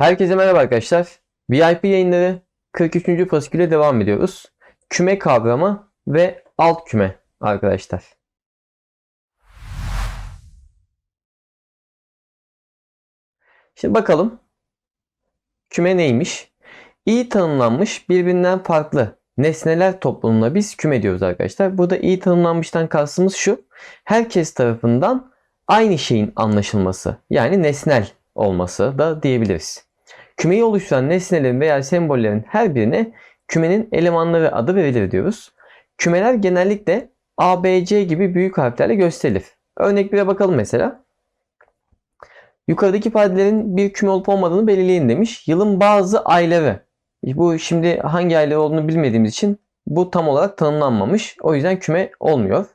Herkese merhaba arkadaşlar. VIP yayınları 43. fasiküle devam ediyoruz. Küme kavramı ve alt küme arkadaşlar. Şimdi bakalım küme neymiş? İyi tanımlanmış birbirinden farklı nesneler topluluğuna biz küme diyoruz arkadaşlar. Burada iyi tanımlanmıştan kastımız şu. Herkes tarafından aynı şeyin anlaşılması. Yani nesnel olması da diyebiliriz. Kümeyi oluşturan nesnelerin veya sembollerin her birine kümenin elemanları adı verilir diyoruz. Kümeler genellikle A, B, C gibi büyük harflerle gösterilir. Örnek 1'e bakalım mesela. Yukarıdaki ifadelerin bir küme olup olmadığını belirleyin demiş. Yılın bazı ayları. Bu şimdi hangi ayları olduğunu bilmediğimiz için bu tam olarak tanımlanmamış. O yüzden küme olmuyor.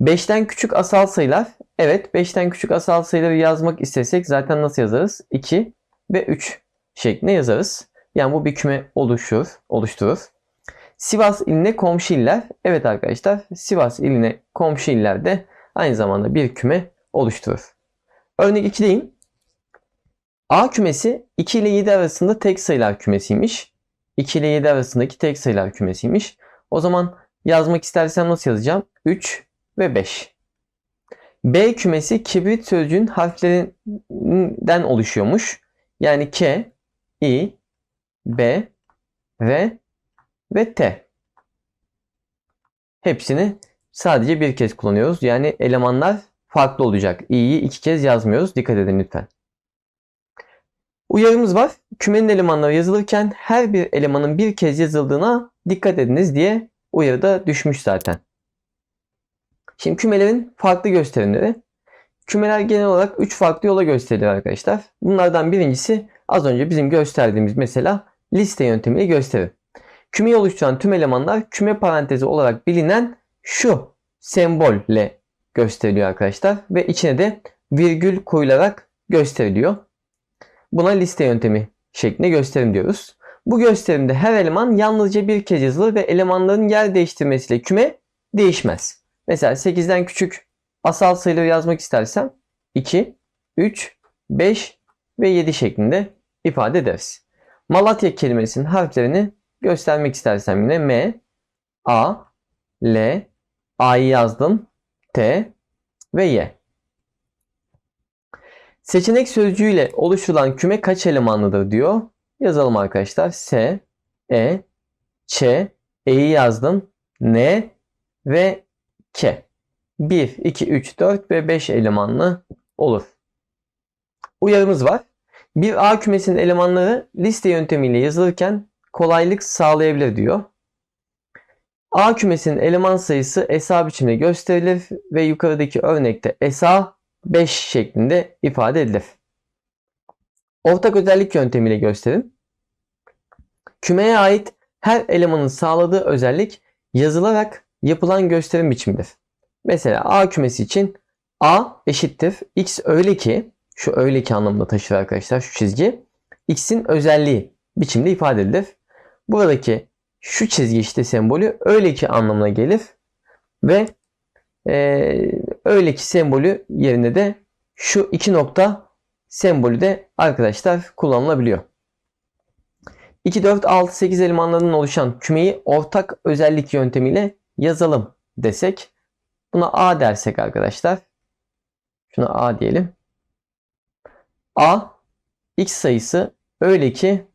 5'ten küçük asal sayılar. Evet 5'ten küçük asal sayıları yazmak istesek zaten nasıl yazarız? 2 ve 3 şeklinde yazarız. Yani bu bir küme oluşur, oluşturur. Sivas iline komşu iller. Evet arkadaşlar Sivas iline komşu iller de aynı zamanda bir küme oluşturur. Örnek 2'deyim. A kümesi 2 ile 7 arasında tek sayılar kümesiymiş. 2 ile 7 arasındaki tek sayılar kümesiymiş. O zaman yazmak istersem nasıl yazacağım? 3 ve 5. B kümesi kibrit sözcüğün harflerinden oluşuyormuş. Yani K, I, B, R ve T. Hepsini sadece bir kez kullanıyoruz. Yani elemanlar farklı olacak. i'yi iki kez yazmıyoruz. Dikkat edin lütfen. Uyarımız var. Kümenin elemanları yazılırken her bir elemanın bir kez yazıldığına dikkat ediniz diye uyarıda düşmüş zaten. Şimdi kümelerin farklı gösterimleri. Kümeler genel olarak 3 farklı yola gösterilir arkadaşlar. Bunlardan birincisi az önce bizim gösterdiğimiz mesela liste yöntemiyle gösterir. Kümeyi oluşturan tüm elemanlar küme parantezi olarak bilinen şu sembolle gösteriliyor arkadaşlar. Ve içine de virgül koyularak gösteriliyor. Buna liste yöntemi şeklinde gösterim diyoruz. Bu gösterimde her eleman yalnızca bir kez yazılır ve elemanların yer değiştirmesiyle küme değişmez. Mesela 8'den küçük asal sayıları yazmak istersem 2, 3, 5 ve 7 şeklinde ifade ederiz. Malatya kelimesinin harflerini göstermek istersem yine M, A, L, A'yı yazdım, T ve Y. Seçenek sözcüğüyle oluşturulan küme kaç elemanlıdır diyor. Yazalım arkadaşlar. S, E, Ç, E'yi yazdım, N ve K. 1, 2, 3, 4 ve 5 elemanlı olur. Uyarımız var. Bir A kümesinin elemanları liste yöntemiyle yazılırken kolaylık sağlayabilir diyor. A kümesinin eleman sayısı SA biçimde gösterilir ve yukarıdaki örnekte SA 5 şeklinde ifade edilir. Ortak özellik yöntemiyle gösterin. Kümeye ait her elemanın sağladığı özellik yazılarak yapılan gösterim biçimidir. Mesela A kümesi için A eşittir x öyle ki şu öyle ki anlamında taşır arkadaşlar şu çizgi x'in özelliği biçimde ifade edilir. Buradaki şu çizgi işte sembolü öyle ki anlamına gelir ve e, öyle ki sembolü yerine de şu iki nokta sembolü de arkadaşlar kullanılabiliyor. 2, 4, 6, 8 elemanlarından oluşan kümeyi ortak özellik yöntemiyle yazalım desek. Buna A dersek arkadaşlar. Şuna A diyelim. A x sayısı öyle ki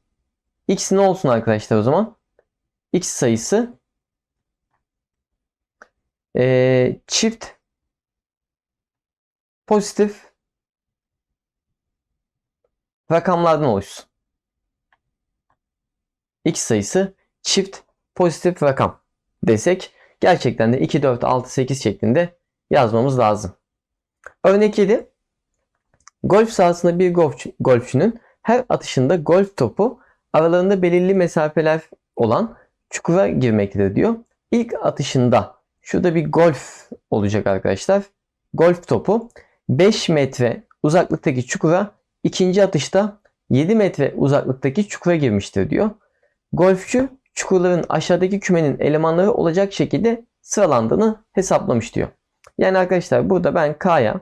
x ne olsun arkadaşlar o zaman? x sayısı e, çift pozitif rakamlardan oluşsun. x sayısı çift pozitif rakam desek gerçekten de 2, 4, 6, 8 şeklinde yazmamız lazım. Örnek 7. Golf sahasında bir golf, golfçünün her atışında golf topu aralarında belirli mesafeler olan çukura girmektedir diyor. İlk atışında şurada bir golf olacak arkadaşlar. Golf topu 5 metre uzaklıktaki çukura ikinci atışta 7 metre uzaklıktaki çukura girmiştir diyor. Golfçü çukurların aşağıdaki kümenin elemanları olacak şekilde sıralandığını hesaplamış diyor. Yani arkadaşlar burada ben K'ya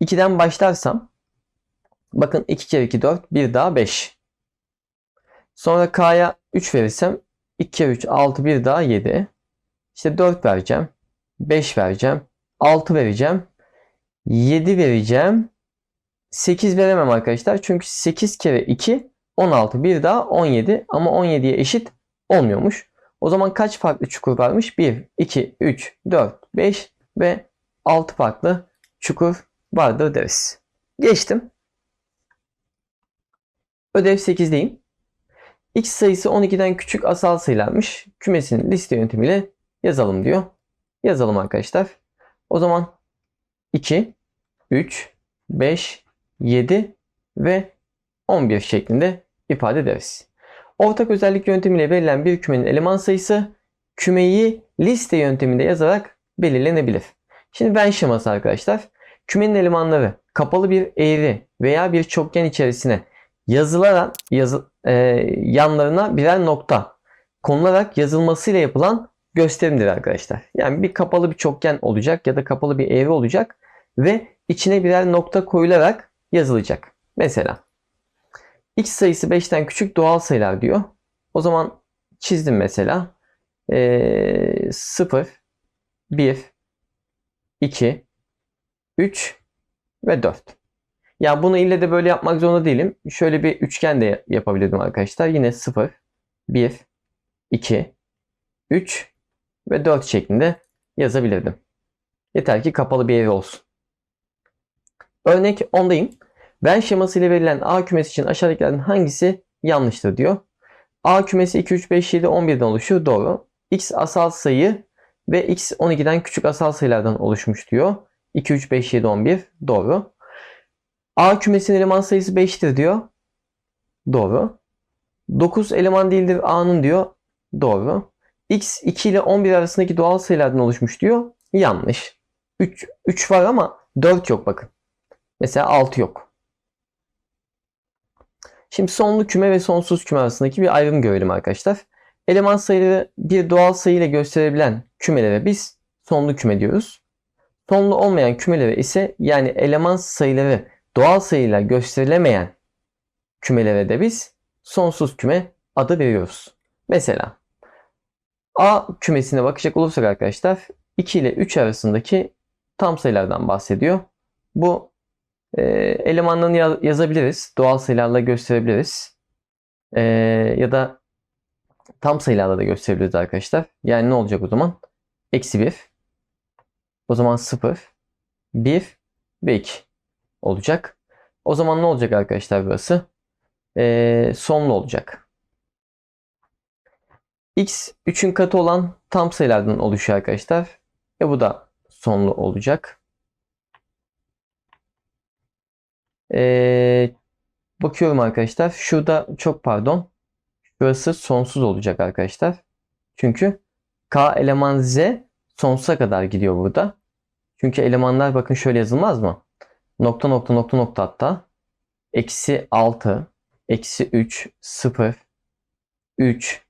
2'den başlarsam Bakın 2 kere 2 4 bir daha 5. Sonra K'ya 3 verirsem 2 kere 3 6 bir daha 7. İşte 4 vereceğim. 5 vereceğim. 6 vereceğim. 7 vereceğim. 8 veremem arkadaşlar. Çünkü 8 kere 2 16 bir daha 17 ama 17'ye eşit olmuyormuş. O zaman kaç farklı çukur varmış? 1, 2, 3, 4, 5 ve 6 farklı çukur vardır deriz. Geçtim. Ödev 8'deyim. X sayısı 12'den küçük asal sayılarmış. Kümesini liste yöntemiyle yazalım diyor. Yazalım arkadaşlar. O zaman 2, 3, 5, 7 ve 11 şeklinde ifade ederiz. Ortak özellik yöntemiyle verilen bir kümenin eleman sayısı kümeyi liste yönteminde yazarak belirlenebilir. Şimdi ben şeması arkadaşlar. Kümenin elemanları kapalı bir eğri veya bir çokgen içerisine yazılarak yazı, e, yanlarına birer nokta konularak yazılmasıyla yapılan gösterimdir arkadaşlar. Yani bir kapalı bir çokgen olacak ya da kapalı bir eğri olacak ve içine birer nokta koyularak yazılacak. Mesela x sayısı 5'ten küçük doğal sayılar diyor. O zaman çizdim mesela. E, 0, 1, 2, 3 ve 4. Ya bunu ille de böyle yapmak zorunda değilim. Şöyle bir üçgen de yapabilirdim arkadaşlar. Yine 0, 1, 2, 3 ve 4 şeklinde yazabilirdim. Yeter ki kapalı bir ev olsun. Örnek 10'dayım. Ben şeması ile verilen A kümesi için aşağıdakilerden hangisi yanlıştır diyor. A kümesi 2, 3, 5, 7, 11'den oluşuyor. Doğru. X asal sayı ve X 12'den küçük asal sayılardan oluşmuş diyor. 2, 3, 5, 7, 11. Doğru. A kümesinin eleman sayısı 5'tir diyor. Doğru. 9 eleman değildir A'nın diyor. Doğru. X 2 ile 11 arasındaki doğal sayılardan oluşmuş diyor. Yanlış. 3, 3 var ama 4 yok bakın. Mesela 6 yok. Şimdi sonlu küme ve sonsuz küme arasındaki bir ayrım görelim arkadaşlar. Eleman sayıları bir doğal sayı ile gösterebilen kümelere biz sonlu küme diyoruz. Sonlu olmayan kümelere ise yani eleman sayıları doğal sayıyla gösterilemeyen kümelere de biz sonsuz küme adı veriyoruz. Mesela A kümesine bakacak olursak arkadaşlar 2 ile 3 arasındaki tam sayılardan bahsediyor. Bu e, elemanlarını yazabiliriz. Doğal sayılarla gösterebiliriz. E, ya da tam sayılarla da gösterebiliriz arkadaşlar. Yani ne olacak o zaman? Eksi 1. O zaman 0, 1 ve 2 olacak. O zaman ne olacak arkadaşlar burası? E, sonlu olacak. X 3'ün katı olan tam sayılardan oluşuyor arkadaşlar. E bu da sonlu olacak. Ee, bakıyorum arkadaşlar. Şurada çok pardon. Burası sonsuz olacak arkadaşlar. Çünkü K eleman Z sonsuza kadar gidiyor burada. Çünkü elemanlar bakın şöyle yazılmaz mı? Nokta nokta nokta nokta hatta. Eksi 6, eksi 3, 0, 3,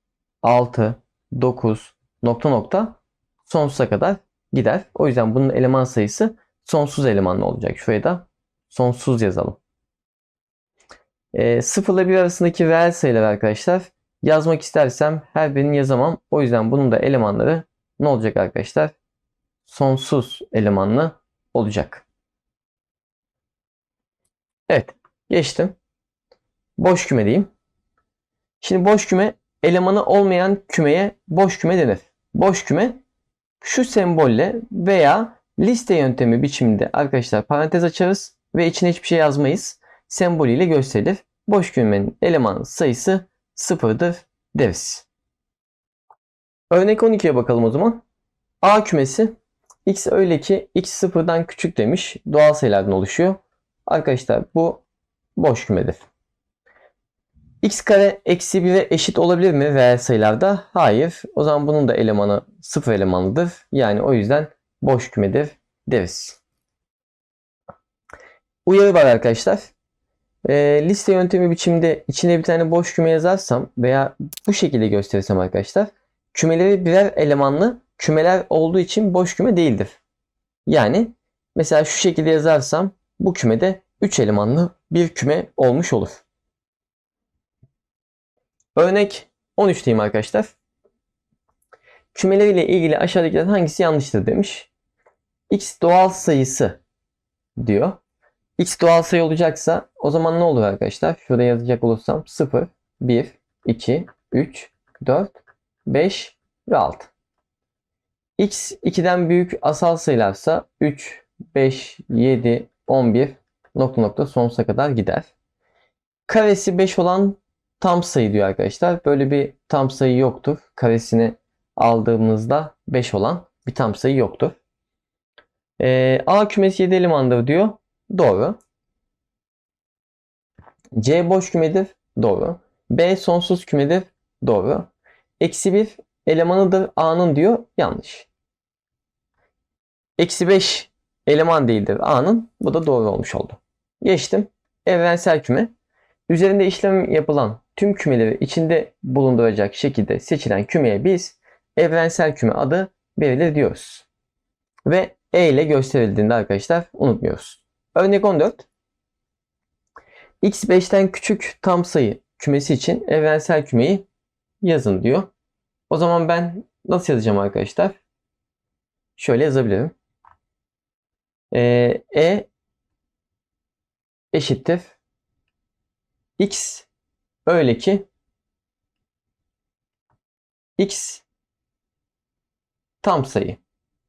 6, 9 nokta nokta sonsuza kadar gider. O yüzden bunun eleman sayısı sonsuz elemanlı olacak. Şuraya da sonsuz yazalım. E, 0 ile 1 arasındaki reel sayılar arkadaşlar yazmak istersem her birini yazamam. O yüzden bunun da elemanları ne olacak arkadaşlar? Sonsuz elemanlı olacak. Evet geçtim. Boş küme diyeyim. Şimdi boş küme elemanı olmayan kümeye boş küme denir. Boş küme şu sembolle veya liste yöntemi biçiminde arkadaşlar parantez açarız ve içine hiçbir şey yazmayız. Sembolüyle gösterilir. Boş kümenin eleman sayısı sıfırdır deriz. Örnek 12'ye bakalım o zaman. A kümesi x öyle ki x sıfırdan küçük demiş. Doğal sayılardan oluşuyor. Arkadaşlar bu boş kümedir. x kare eksi 1'e eşit olabilir mi reel sayılarda? Hayır. O zaman bunun da elemanı sıfır elemanlıdır. Yani o yüzden boş kümedir deriz. Uyarı var arkadaşlar. E, liste yöntemi biçimde içine bir tane boş küme yazarsam veya bu şekilde gösterirsem arkadaşlar kümeleri birer elemanlı kümeler olduğu için boş küme değildir. Yani mesela şu şekilde yazarsam bu kümede 3 elemanlı bir küme olmuş olur. Örnek 13 diyeyim arkadaşlar. Kümeleriyle ilgili aşağıdakilerden hangisi yanlıştır demiş. X doğal sayısı diyor. X doğal sayı olacaksa o zaman ne olur arkadaşlar? Şurada yazacak olursam 0, 1, 2, 3, 4, 5 ve 6. X 2'den büyük asal sayılarsa 3, 5, 7, 11 nokta nokta sonsuza kadar gider. Karesi 5 olan tam sayı diyor arkadaşlar. Böyle bir tam sayı yoktur. Karesini aldığımızda 5 olan bir tam sayı yoktur. Ee, A kümesi 7 elemandır diyor. Doğru. C boş kümedir. Doğru. B sonsuz kümedir. Doğru. Eksi 1 elemanıdır A'nın diyor. Yanlış. Eksi 5 eleman değildir A'nın. Bu da doğru olmuş oldu. Geçtim. Evrensel küme. Üzerinde işlem yapılan tüm kümeleri içinde bulunduracak şekilde seçilen kümeye biz evrensel küme adı verilir diyoruz. Ve E ile gösterildiğinde arkadaşlar unutmuyoruz. Örnek 14. X 5'ten küçük tam sayı kümesi için evrensel kümeyi yazın diyor. O zaman ben nasıl yazacağım arkadaşlar? Şöyle yazabilirim. Ee, e eşittir x öyle ki x tam sayı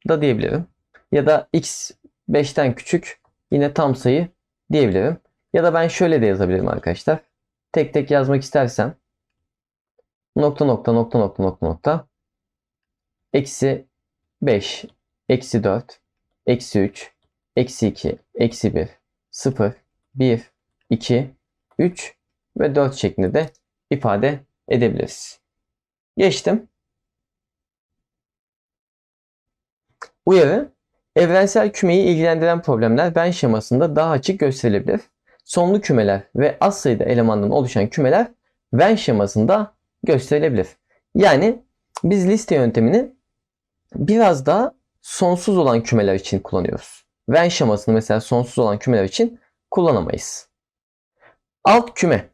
da diyebilirim. Ya da x 5'ten küçük yine tam sayı diyebilirim. Ya da ben şöyle de yazabilirim arkadaşlar. Tek tek yazmak istersem nokta nokta nokta nokta nokta nokta eksi 5 eksi 4 eksi 3 eksi 2 eksi 1 0 1 2 3 ve 4 şeklinde de ifade edebiliriz. Geçtim. Uyarı. Evrensel kümeyi ilgilendiren problemler ben şemasında daha açık gösterilebilir. Sonlu kümeler ve az sayıda elemandan oluşan kümeler Venn şemasında gösterilebilir. Yani biz liste yöntemini biraz daha sonsuz olan kümeler için kullanıyoruz. Venn şemasını mesela sonsuz olan kümeler için kullanamayız. Alt küme.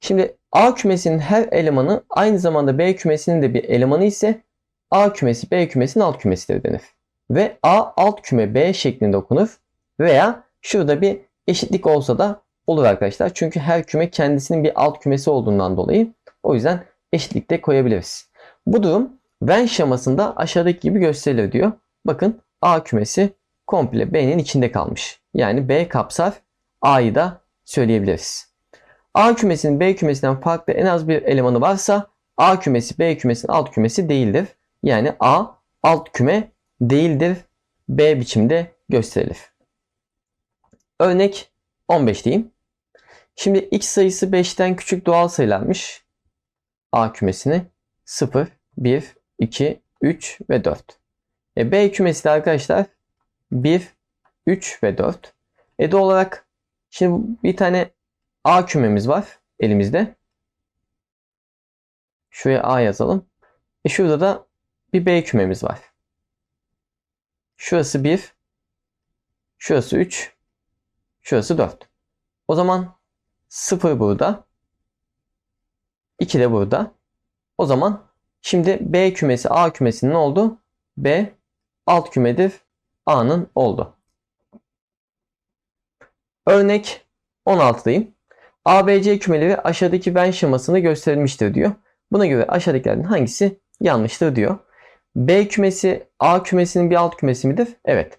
Şimdi A kümesinin her elemanı aynı zamanda B kümesinin de bir elemanı ise A kümesi B kümesinin alt kümesidir denir. Ve A alt küme B şeklinde okunur veya şurada bir eşitlik olsa da olur arkadaşlar. Çünkü her küme kendisinin bir alt kümesi olduğundan dolayı o yüzden eşitlikte koyabiliriz. Bu durum Venn şemasında aşağıdaki gibi gösterilir diyor. Bakın A kümesi komple B'nin içinde kalmış. Yani B kapsar A'yı da söyleyebiliriz. A kümesinin B kümesinden farklı en az bir elemanı varsa A kümesi B kümesinin alt kümesi değildir. Yani A alt küme değildir. B biçimde gösterilir. Örnek 15 diyeyim. Şimdi x sayısı 5'ten küçük doğal sayılarmış. A kümesini 0, 1, 2, 3 ve 4. E, B kümesi de arkadaşlar 1, 3 ve 4. E doğal olarak şimdi bir tane A kümemiz var elimizde. Şuraya A yazalım. E şurada da bir B kümemiz var. Şurası 1. Şurası 3. Şurası 4. O zaman 0 burada. 2 de burada. O zaman şimdi B kümesi A kümesinin oldu? B alt kümedir. A'nın oldu. Örnek 16'dayım. ABC kümeleri aşağıdaki Venn şemasını gösterilmiştir diyor. Buna göre aşağıdakilerden hangisi yanlıştır diyor. B kümesi A kümesinin bir alt kümesi midir? Evet.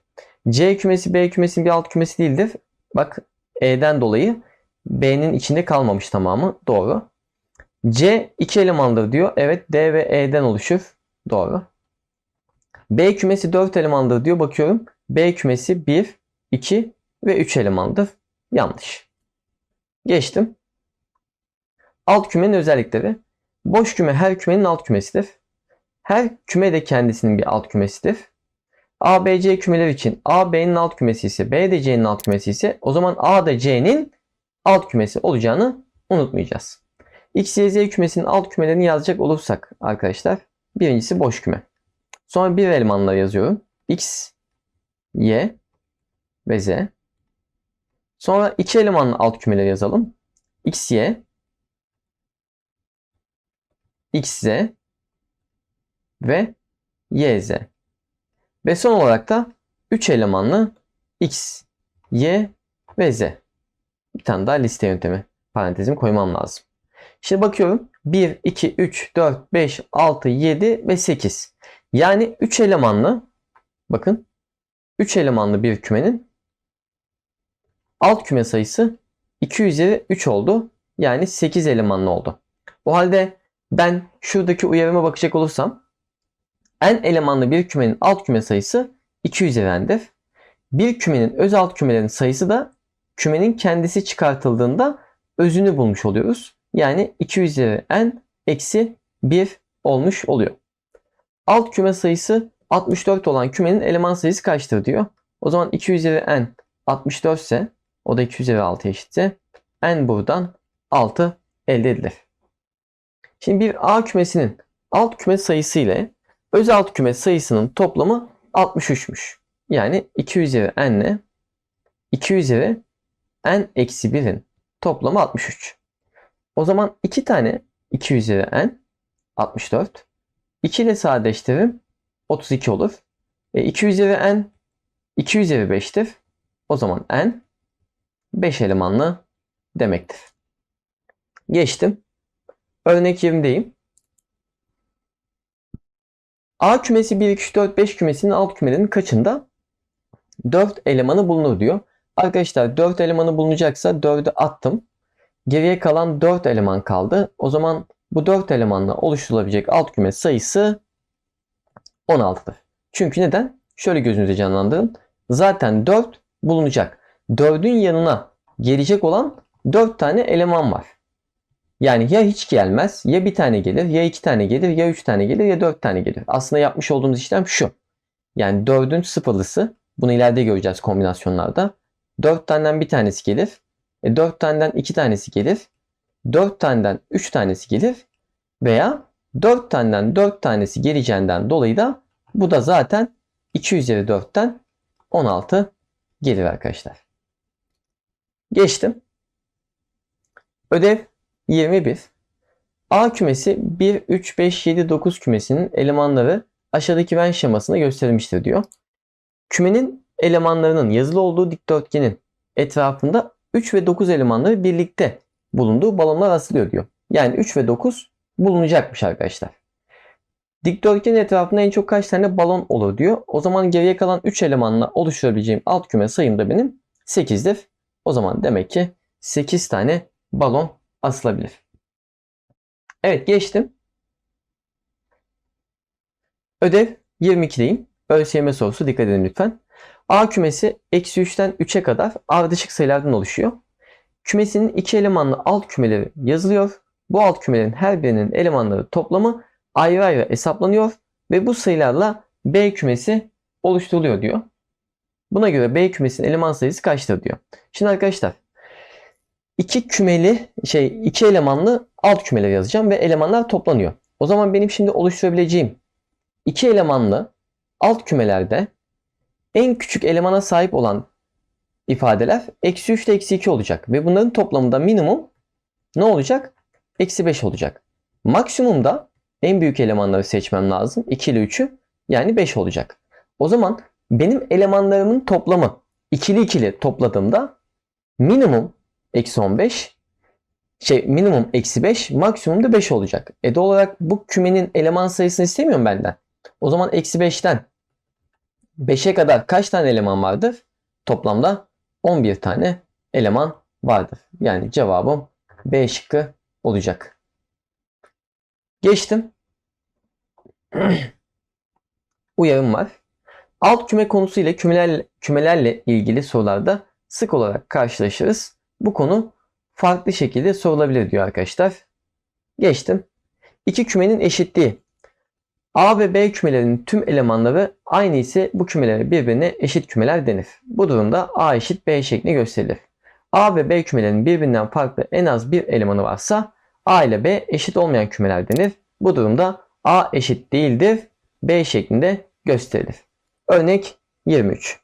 C kümesi B kümesinin bir alt kümesi değildir. Bak E'den dolayı B'nin içinde kalmamış tamamı. Doğru. C iki elemandır diyor. Evet D ve E'den oluşur. Doğru. B kümesi 4 elemandır diyor. Bakıyorum. B kümesi 1, 2 ve 3 elemandır. Yanlış. Geçtim. Alt kümenin özellikleri. Boş küme her kümenin alt kümesidir. Her küme de kendisinin bir alt kümesidir. A, B, C kümeler için A, B'nin alt kümesi ise B de C'nin alt kümesi ise o zaman A da C'nin alt kümesi olacağını unutmayacağız. X, Y, Z kümesinin alt kümelerini yazacak olursak arkadaşlar birincisi boş küme. Sonra bir elemanla yazıyorum. X, Y ve Z. Sonra iki elemanlı alt kümeleri yazalım. xy, xz ve yz. Ve son olarak da 3 elemanlı x, y ve z. Bir tane daha liste yöntemi parantezimi koymam lazım. Şimdi bakıyorum 1, 2, 3, 4, 5, 6, 7 ve 8. Yani 3 elemanlı bakın 3 elemanlı bir kümenin alt küme sayısı 2 üzeri 3 oldu. Yani 8 elemanlı oldu. O halde ben şuradaki uyarıma bakacak olursam n elemanlı bir kümenin alt küme sayısı 2 üzeri n'dir. Bir kümenin öz alt kümelerin sayısı da kümenin kendisi çıkartıldığında özünü bulmuş oluyoruz. Yani 2 üzeri n eksi 1 olmuş oluyor. Alt küme sayısı 64 olan kümenin eleman sayısı kaçtır diyor. O zaman 2 üzeri n 64 ise o da 2 üzeri 6 eşitse n buradan 6 elde edilir. Şimdi bir A kümesinin alt küme sayısı ile öz alt küme sayısının toplamı 63'müş. Yani 2 üzeri n ile 2 üzeri n eksi 1'in toplamı 63. O zaman 2 tane 2 üzeri n 64. 2 ile sadeleştiririm 32 olur. E 2 üzeri n 2 üzeri 5'tir. O zaman n 5 elemanlı demektir. Geçtim. Örnek 20'deyim. A kümesi 1, 2, 3, 4, 5 kümesinin alt kümelerinin kaçında 4 elemanı bulunur diyor. Arkadaşlar 4 elemanı bulunacaksa 4'ü attım. Geriye kalan 4 eleman kaldı. O zaman bu 4 elemanla oluşturulabilecek alt küme sayısı 16'dır. Çünkü neden? Şöyle gözünüze canlandırın. Zaten 4 bulunacak. 4'ün yanına gelecek olan 4 tane eleman var. Yani ya hiç gelmez, ya bir tane gelir, ya iki tane gelir, ya üç tane gelir, ya dört tane gelir. Aslında yapmış olduğumuz işlem şu. Yani 4'ün sıfırlısı, bunu ileride göreceğiz kombinasyonlarda. 4 taneden bir tanesi gelir, e 4 taneden iki tanesi gelir, 4 taneden 3 tanesi gelir veya 4 taneden 4 tanesi geleceğinden dolayı da bu da zaten 2 üzeri 4'ten 16 gelir arkadaşlar. Geçtim. Ödev 21. A kümesi 1, 3, 5, 7, 9 kümesinin elemanları aşağıdaki Venn şemasında gösterilmiştir diyor. Kümenin elemanlarının yazılı olduğu dikdörtgenin etrafında 3 ve 9 elemanları birlikte bulunduğu balonlar asılıyor diyor. Yani 3 ve 9 bulunacakmış arkadaşlar. Dikdörtgenin etrafında en çok kaç tane balon olur diyor. O zaman geriye kalan 3 elemanla oluşturabileceğim alt küme sayım da benim 8'dir. O zaman demek ki 8 tane balon asılabilir. Evet geçtim. Ödev 22'deyim. ÖSYM sorusu dikkat edin lütfen. A kümesi eksi 3'ten 3'e kadar ardışık sayılardan oluşuyor. Kümesinin iki elemanlı alt kümeleri yazılıyor. Bu alt kümelerin her birinin elemanları toplamı ayrı ayrı hesaplanıyor ve bu sayılarla B kümesi oluşturuluyor diyor. Buna göre B kümesinin eleman sayısı kaçtır diyor. Şimdi arkadaşlar iki kümeli şey iki elemanlı alt kümeler yazacağım ve elemanlar toplanıyor. O zaman benim şimdi oluşturabileceğim iki elemanlı alt kümelerde en küçük elemana sahip olan ifadeler eksi 3 ile eksi 2 olacak. Ve bunların toplamında minimum ne olacak? Eksi 5 olacak. Maksimumda en büyük elemanları seçmem lazım. 2 ile 3'ü yani 5 olacak. O zaman benim elemanlarımın toplamı ikili ikili topladığımda minimum eksi 15 şey minimum eksi 5 maksimum da 5 olacak. E doğal olarak bu kümenin eleman sayısını istemiyorum benden. O zaman eksi 5'ten 5'e kadar kaç tane eleman vardır? Toplamda 11 tane eleman vardır. Yani cevabım B şıkkı olacak. Geçtim. Uyarım var. Alt küme konusu ile kümeler, kümelerle ilgili sorularda sık olarak karşılaşırız. Bu konu farklı şekilde sorulabilir diyor arkadaşlar. Geçtim. İki kümenin eşitliği. A ve B kümelerinin tüm elemanları aynı ise bu kümelere birbirine eşit kümeler denir. Bu durumda A eşit B şeklinde gösterilir. A ve B kümelerinin birbirinden farklı en az bir elemanı varsa A ile B eşit olmayan kümeler denir. Bu durumda A eşit değildir B şeklinde gösterilir. Örnek 23.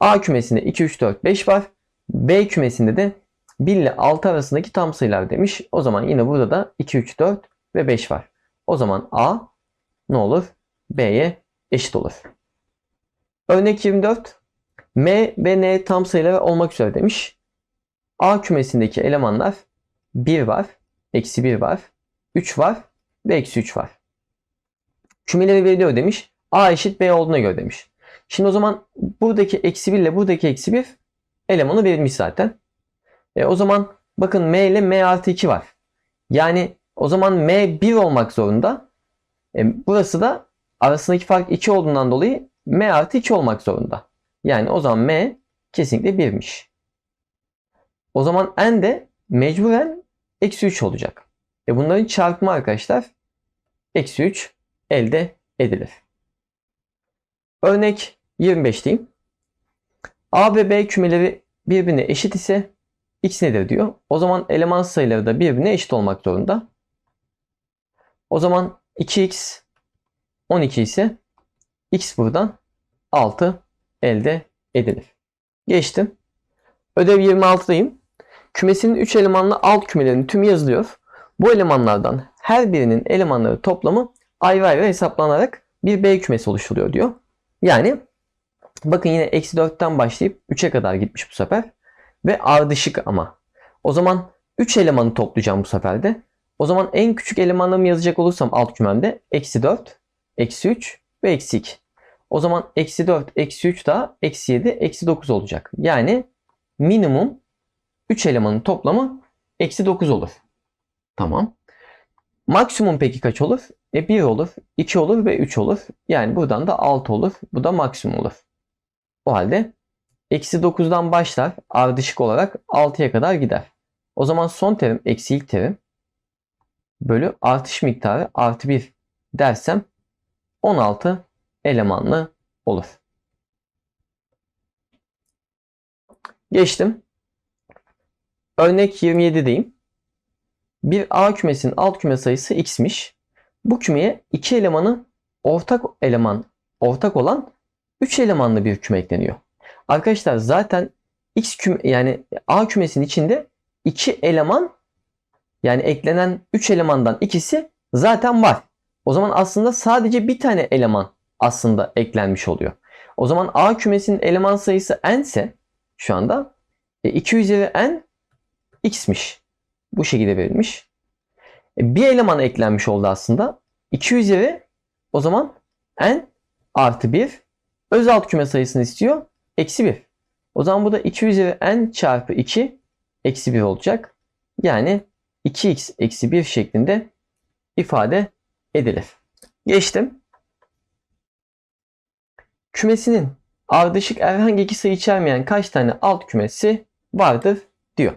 A kümesinde 2, 3, 4, 5 var. B kümesinde de 1 ile 6 arasındaki tam sayılar demiş. O zaman yine burada da 2, 3, 4 ve 5 var. O zaman A ne olur? B'ye eşit olur. Örnek 24. M ve N tam sayılar olmak üzere demiş. A kümesindeki elemanlar 1 var, eksi 1 var, 3 var ve eksi 3 var. Kümeleri veriliyor demiş. A eşit B olduğuna göre demiş. Şimdi o zaman buradaki eksi 1 ile buradaki eksi 1 elemanı verilmiş zaten. E, o zaman bakın M ile M artı 2 var. Yani o zaman M 1 olmak zorunda. E, burası da arasındaki fark 2 olduğundan dolayı M artı 2 olmak zorunda. Yani o zaman M kesinlikle 1'miş. O zaman N de mecburen eksi 3 olacak. E bunların çarpımı arkadaşlar eksi 3 elde edilir. Örnek 25 diyeyim. A ve B kümeleri birbirine eşit ise x nedir diyor. O zaman eleman sayıları da birbirine eşit olmak zorunda. O zaman 2x 12 ise x buradan 6 elde edilir. Geçtim. Ödev 26'dayım. Kümesinin 3 elemanlı alt kümelerinin tümü yazılıyor. Bu elemanlardan her birinin elemanları toplamı ayrı ayrı hesaplanarak bir B kümesi oluşturuyor diyor. Yani bakın yine eksi 4'ten başlayıp 3'e kadar gitmiş bu sefer. Ve ardışık ama. O zaman 3 elemanı toplayacağım bu sefer de. O zaman en küçük elemanlarımı yazacak olursam alt kümemde eksi 4, eksi 3 ve eksi 2. O zaman eksi 4, eksi 3 daha eksi 7, eksi 9 olacak. Yani minimum 3 elemanın toplamı eksi 9 olur. Tamam. Maksimum peki kaç olur? E 1 olur, 2 olur ve 3 olur. Yani buradan da 6 olur. Bu da maksimum olur. O halde eksi 9'dan başlar ardışık olarak 6'ya kadar gider. O zaman son terim eksi ilk terim bölü artış miktarı artı 1 dersem 16 elemanlı olur. Geçtim. Örnek 27'deyim. Bir A kümesinin alt küme sayısı x'miş. Bu kümeye iki elemanı ortak eleman ortak olan 3 elemanlı bir küme ekleniyor. Arkadaşlar zaten x küme yani A kümesinin içinde 2 eleman yani eklenen 3 elemandan ikisi zaten var. O zaman aslında sadece bir tane eleman aslında eklenmiş oluyor. O zaman A kümesinin eleman sayısı n ise şu anda e, 2 üzeri n x'miş. Bu şekilde verilmiş. E, bir eleman eklenmiş oldu aslında. 2 üzeri o zaman n artı 1 öz alt küme sayısını istiyor. Eksi 1. O zaman bu da 2 üzeri n çarpı 2 eksi 1 olacak. Yani 2x eksi 1 şeklinde ifade edilir. Geçtim. Kümesinin ardışık herhangi iki sayı içermeyen kaç tane alt kümesi vardır diyor.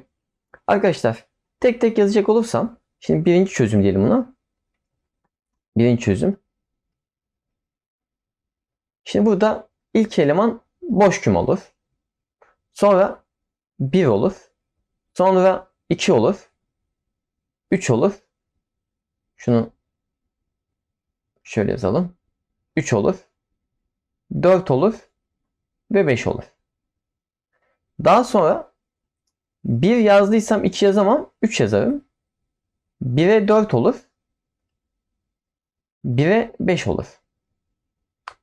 Arkadaşlar tek tek yazacak olursam şimdi birinci çözüm diyelim buna. Birinci çözüm. Şimdi burada ilk eleman boş küme olur. Sonra 1 olur. Sonra 2 olur. 3 olur. Şunu şöyle yazalım. 3 olur. 4 olur. Ve 5 olur. Daha sonra 1 yazdıysam 2 yazamam. 3 yazarım. 1'e 4 olur. 1'e 5 olur.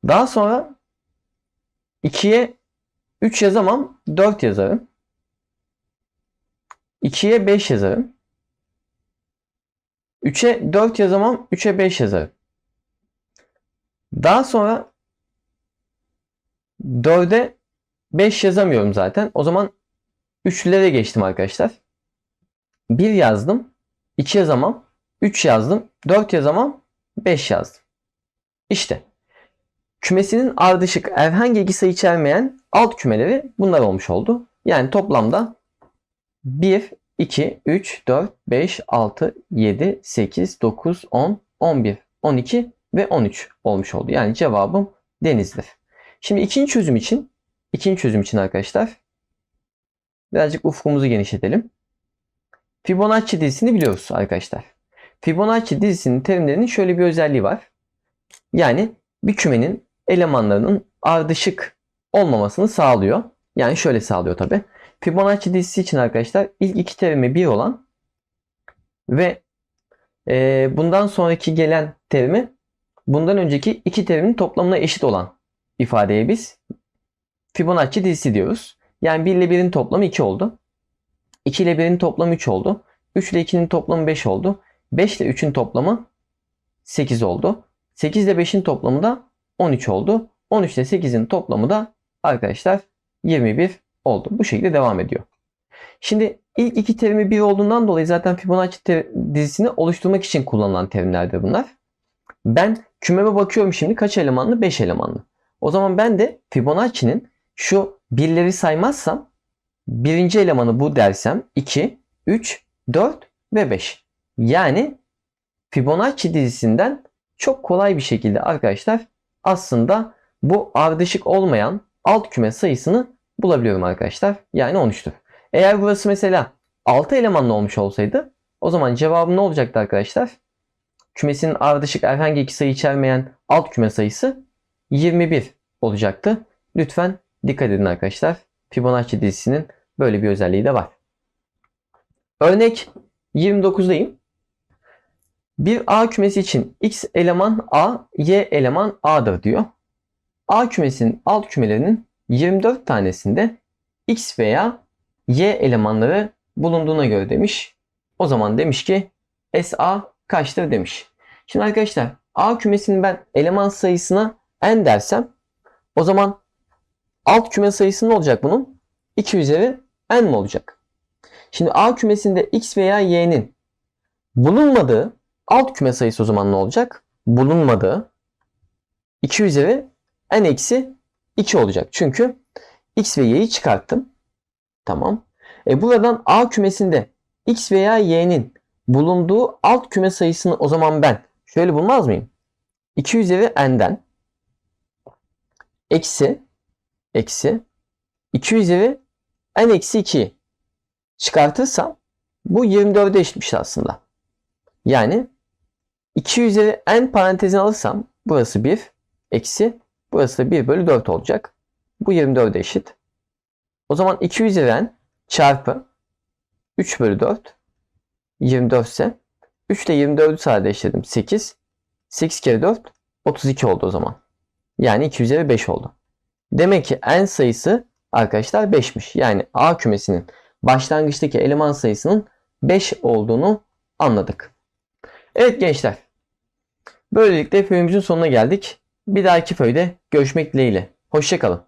Daha sonra 2'ye 3 yazamam. 4 yazarım. 2'ye 5 yazarım. 3'e 4 yazamam. 3'e 5 yazarım. Daha sonra 4'e 5 yazamıyorum zaten. O zaman üçlülere geçtim arkadaşlar. 1 yazdım. 2 yazamam. 3 yazdım. 4 yazamam. 5 yazdım. İşte kümesinin ardışık herhangi iki sayı içermeyen alt kümeleri bunlar olmuş oldu. Yani toplamda 1, 2, 3, 4, 5, 6, 7, 8, 9, 10, 11, 12 ve 13 olmuş oldu. Yani cevabım denizdir. Şimdi ikinci çözüm için ikinci çözüm için arkadaşlar birazcık ufkumuzu genişletelim. Fibonacci dizisini biliyoruz arkadaşlar. Fibonacci dizisinin terimlerinin şöyle bir özelliği var. Yani bir kümenin elemanlarının ardışık olmamasını sağlıyor. Yani şöyle sağlıyor tabi. Fibonacci dizisi için arkadaşlar ilk iki terimi 1 olan ve e, bundan sonraki gelen terimi bundan önceki iki terimin toplamına eşit olan ifadeye biz Fibonacci dizisi diyoruz. Yani 1 ile 1'in toplamı 2 oldu. 2 ile 1'in toplamı 3 oldu. 3 ile 2'nin toplamı 5 oldu. 5 ile 3'ün toplamı 8 oldu. 8 ile 5'in toplamı da 13 oldu. 13 ile 8'in toplamı da arkadaşlar 21 oldu. Bu şekilde devam ediyor. Şimdi ilk iki terimi 1 olduğundan dolayı zaten Fibonacci dizisini oluşturmak için kullanılan terimlerdir bunlar. Ben kümeme bakıyorum şimdi kaç elemanlı? 5 elemanlı. O zaman ben de Fibonacci'nin şu birleri saymazsam birinci elemanı bu dersem 2, 3, 4 ve 5. Yani Fibonacci dizisinden çok kolay bir şekilde arkadaşlar aslında bu ardışık olmayan alt küme sayısını bulabiliyorum arkadaşlar. Yani 13'tür. Eğer burası mesela 6 elemanlı olmuş olsaydı o zaman cevabım ne olacaktı arkadaşlar? Kümesinin ardışık herhangi iki sayı içermeyen alt küme sayısı 21 olacaktı. Lütfen dikkat edin arkadaşlar. Fibonacci dizisinin böyle bir özelliği de var. Örnek 29'dayım. Bir A kümesi için x eleman A, y eleman A'dır diyor. A kümesinin alt kümelerinin 24 tanesinde x veya y elemanları bulunduğuna göre demiş. O zaman demiş ki SA kaçtır demiş. Şimdi arkadaşlar A kümesinin ben eleman sayısına n dersem o zaman alt küme sayısı ne olacak bunun? 2 üzeri n mi olacak? Şimdi A kümesinde x veya y'nin bulunmadığı alt küme sayısı o zaman ne olacak? Bulunmadığı 2 üzeri n eksi 2 olacak. Çünkü x ve y'yi çıkarttım. Tamam. E buradan A kümesinde x veya y'nin bulunduğu alt küme sayısını o zaman ben şöyle bulmaz mıyım? 2 üzeri n'den eksi eksi 2 üzeri n eksi 2 çıkartırsam bu 24'e eşitmiş aslında. Yani 2 üzeri n parantezine alırsam burası 1 eksi burası da 1 bölü 4 olacak. Bu 24'e eşit. O zaman 2 üzeri n çarpı 3 bölü 4 24 ise 3 ile 24'ü sadeleştirdim. 8. 8 kere 4 32 oldu o zaman. Yani 2 üzeri 5 oldu. Demek ki n sayısı arkadaşlar 5'miş. Yani A kümesinin başlangıçtaki eleman sayısının 5 olduğunu anladık. Evet gençler. Böylelikle föyümüzün sonuna geldik. Bir dahaki föyde görüşmek dileğiyle. Hoşçakalın.